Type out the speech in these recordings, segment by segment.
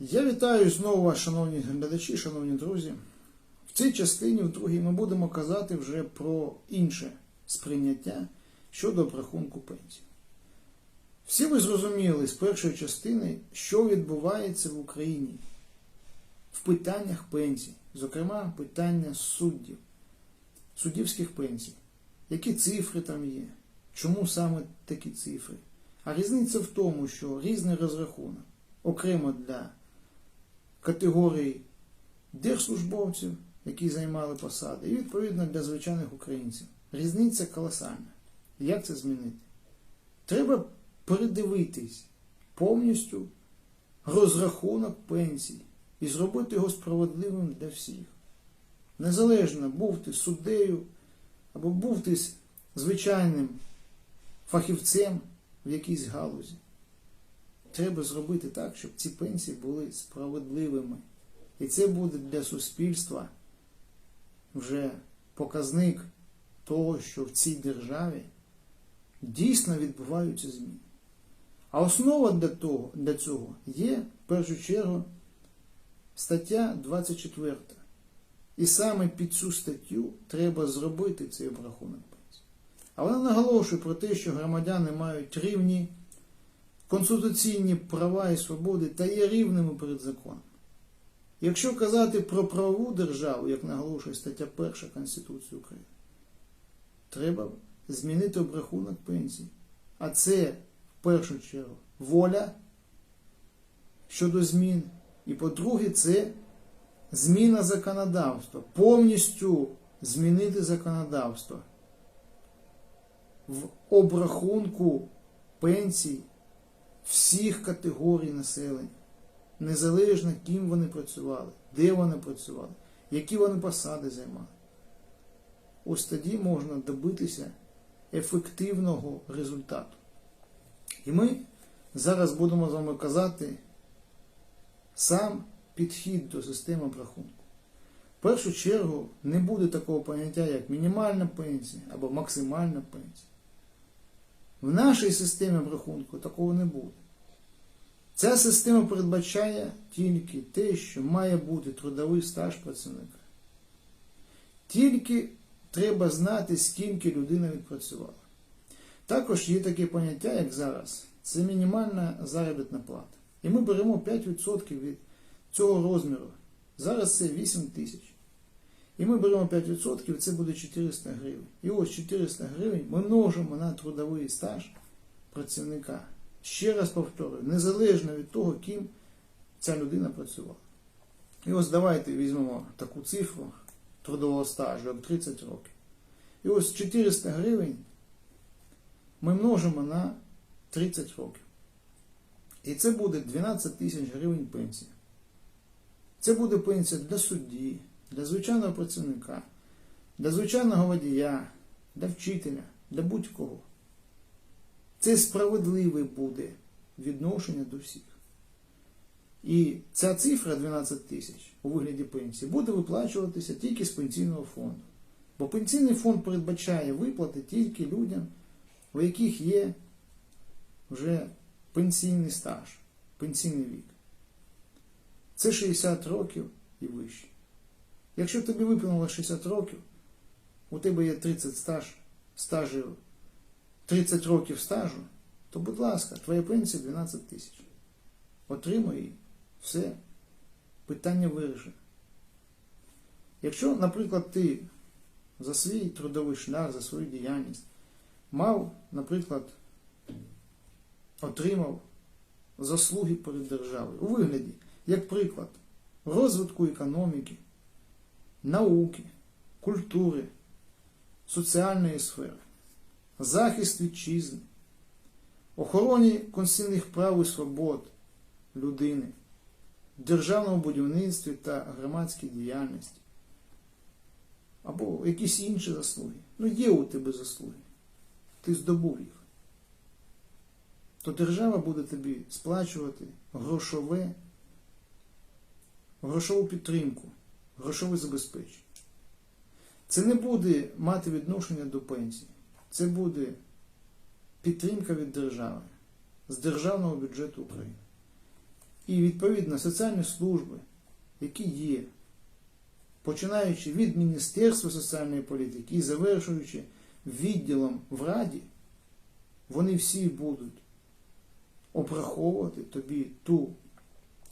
Я вітаю знову вас, шановні глядачі, шановні друзі. В цій частині, в другій, ми будемо казати вже про інше сприйняття щодо обрахунку пенсій. Всі ви зрозуміли з першої частини, що відбувається в Україні в питаннях пенсій, зокрема, питання суддів, суддівських пенсій. Які цифри там є? Чому саме такі цифри? А різниця в тому, що різний розрахунок окремо для категорії держслужбовців, які займали посади, і відповідно для звичайних українців. Різниця колосальна. Як це змінити? Треба передивитись повністю розрахунок пенсій і зробити його справедливим для всіх. Незалежно, був ти суддею або був ти звичайним фахівцем в якійсь галузі. Треба зробити так, щоб ці пенсії були справедливими. І це буде для суспільства вже показник того, що в цій державі дійсно відбуваються зміни. А основа для, того, для цього є, в першу чергу, стаття 24. І саме під цю статтю треба зробити цей обрахунок пенсії. А вона наголошує про те, що громадяни мають рівні конституційні права і свободи та є рівними перед законом. Якщо казати про правову державу, як наголошує стаття 1 Конституції України, треба змінити обрахунок пенсій. А це в першу чергу воля щодо змін. І по-друге, це зміна законодавства. Повністю змінити законодавство в обрахунку пенсій всіх категорій населення, незалежно ким вони працювали, де вони працювали, які вони посади займали. Ось тоді можна добитися ефективного результату. І ми зараз будемо з вами казати сам підхід до системи обрахунку. В першу чергу не буде такого поняття, як мінімальна пенсія або максимальна пенсія. В нашій системі обрахунку такого не буде. Ця система передбачає тільки те, що має бути трудовий стаж працівника. Тільки треба знати, скільки людина відпрацювала. Також є таке поняття, як зараз, це мінімальна заробітна плата. І ми беремо 5% від цього розміру. Зараз це 8 тисяч. І ми беремо 5%, це буде 400 гривень. І ось 400 гривень ми множимо на трудовий стаж працівника. Ще раз повторюю, незалежно від того, ким ця людина працювала. І ось давайте візьмемо таку цифру трудового стажу, як 30 років. І ось 400 гривень ми множимо на 30 років. І це буде 12 тисяч гривень пенсії. Це буде пенсія для судді, для звичайного працівника, для звичайного водія, для вчителя, для будь-кого. Це справедливе буде відношення до всіх. І ця цифра 12 тисяч у вигляді пенсії буде виплачуватися тільки з пенсійного фонду. Бо пенсійний фонд передбачає виплати тільки людям, у яких є вже пенсійний стаж, пенсійний вік. Це 60 років і вище. Якщо тобі виповнило 60 років, у тебе є 30 стаж, стажів, 30 років стажу, то, будь ласка, твоя пенсія 12 тисяч. Отримуй її. Все. Питання вирішено. Якщо, наприклад, ти за свій трудовий шлях, за свою діяльність мав, наприклад, отримав заслуги перед державою у вигляді, як приклад, розвитку економіки, науки, культури, соціальної сфери, захист вітчизни, охороні конституційних прав і свобод людини, державному будівництві та громадській діяльності, або якісь інші заслуги. Ну, є у тебе заслуги. Ти здобув їх. То держава буде тобі сплачувати грошове, грошову підтримку, грошове забезпечення. Це не буде мати відношення до пенсії. Це буде підтримка від держави з державного бюджету України. І відповідно соціальні служби, які є, починаючи від Міністерства соціальної політики і завершуючи відділом в Раді, вони всі будуть обраховувати тобі ту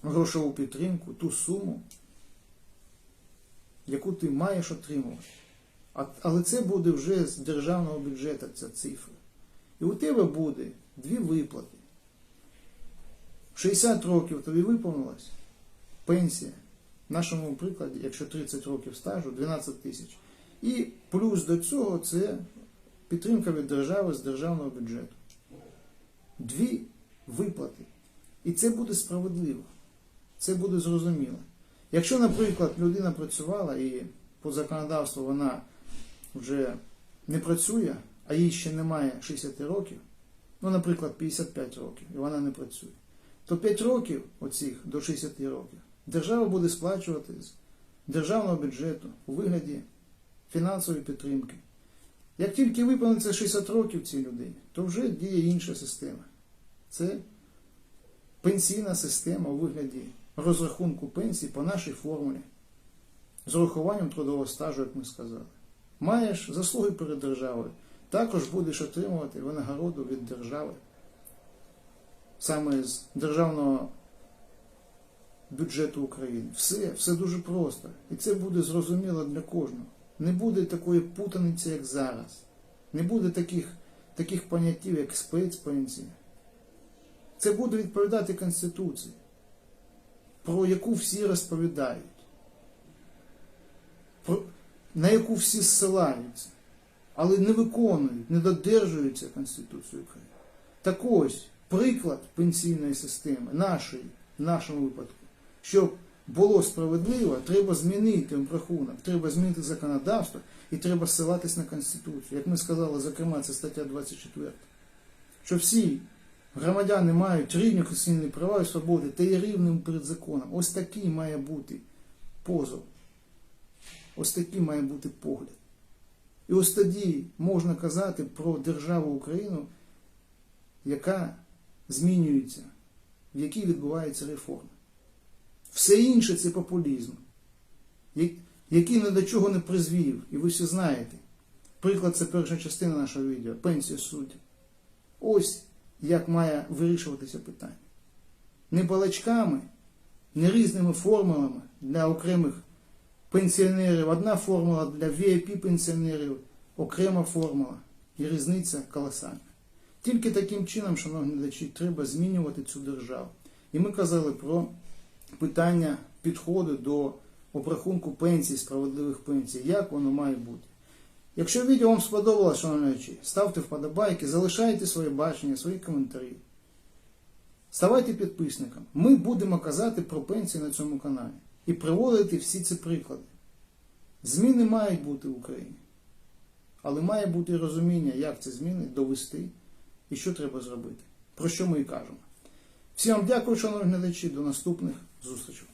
грошову підтримку, ту суму, яку ти маєш отримувати. Але це буде вже з державного бюджету ця цифра. І у тебе буде дві виплати. 60 років тобі виповнилось пенсія. В нашому прикладі, якщо 30 років стажу, 12 тисяч. І плюс до цього це підтримка від держави з державного бюджету. Дві виплати. І це буде справедливо. Це буде зрозуміло. Якщо, наприклад, людина працювала і по законодавству вона вже не працює, а їй ще немає 60 років, ну, наприклад, 55 років, і вона не працює, то 5 років оцих до 60 років держава буде сплачувати з державного бюджету у вигляді фінансової підтримки. Як тільки виповниться 60 років цій людині, то вже діє інша система. Це пенсійна система у вигляді розрахунку пенсії по нашій формулі з урахуванням трудового стажу, як ми сказали. Маєш заслуги перед державою, також будеш отримувати винагороду від держави. Саме з державного бюджету України. Все, все дуже просто. І це буде зрозуміло для кожного. Не буде такої путаниці, як зараз. Не буде таких, таких поняттів, як спецпенсія. Це буде відповідати Конституції, про яку всі розповідають, про, на яку всі зсилаються, але не виконують, не додержуються Конституції України. Так ось приклад пенсійної системи, нашої, в нашому випадку, щоб було справедливо, треба змінити обрахунок, треба змінити законодавство і треба ссилатись на Конституцію. Як ми сказали, зокрема, це стаття 24. Що всі громадяни мають рівні конституційні права і свободи та є рівним перед законом. Ось такий має бути позов. Ось такий має бути погляд. І ось тоді можна казати про державу Україну, яка змінюється, в якій відбуваються реформи. Все інше це популізм, який ні до чого не призвів. І ви всі знаєте. Приклад це перша частина нашого відео пенсія суддів. Ось як має вирішуватися питання. Не балачками, не різними формулами для окремих пенсіонерів. Одна формула для VIP-пенсіонерів, окрема формула. І різниця колосальна. Тільки таким чином, шановні глядачі, треба змінювати цю державу. І ми казали про питання підходу до обрахунку пенсій, справедливих пенсій, як воно має бути. Якщо відео вам сподобалось, шановні глядачі, ставте вподобайки, залишайте своє бачення, свої коментарі. Ставайте підписником. Ми будемо казати про пенсії на цьому каналі і приводити всі ці приклади. Зміни мають бути в Україні. Але має бути розуміння, як ці зміни довести і що треба зробити. Про що ми і кажемо. Всім вам дякую, шановні глядачі, до наступних зустрічей.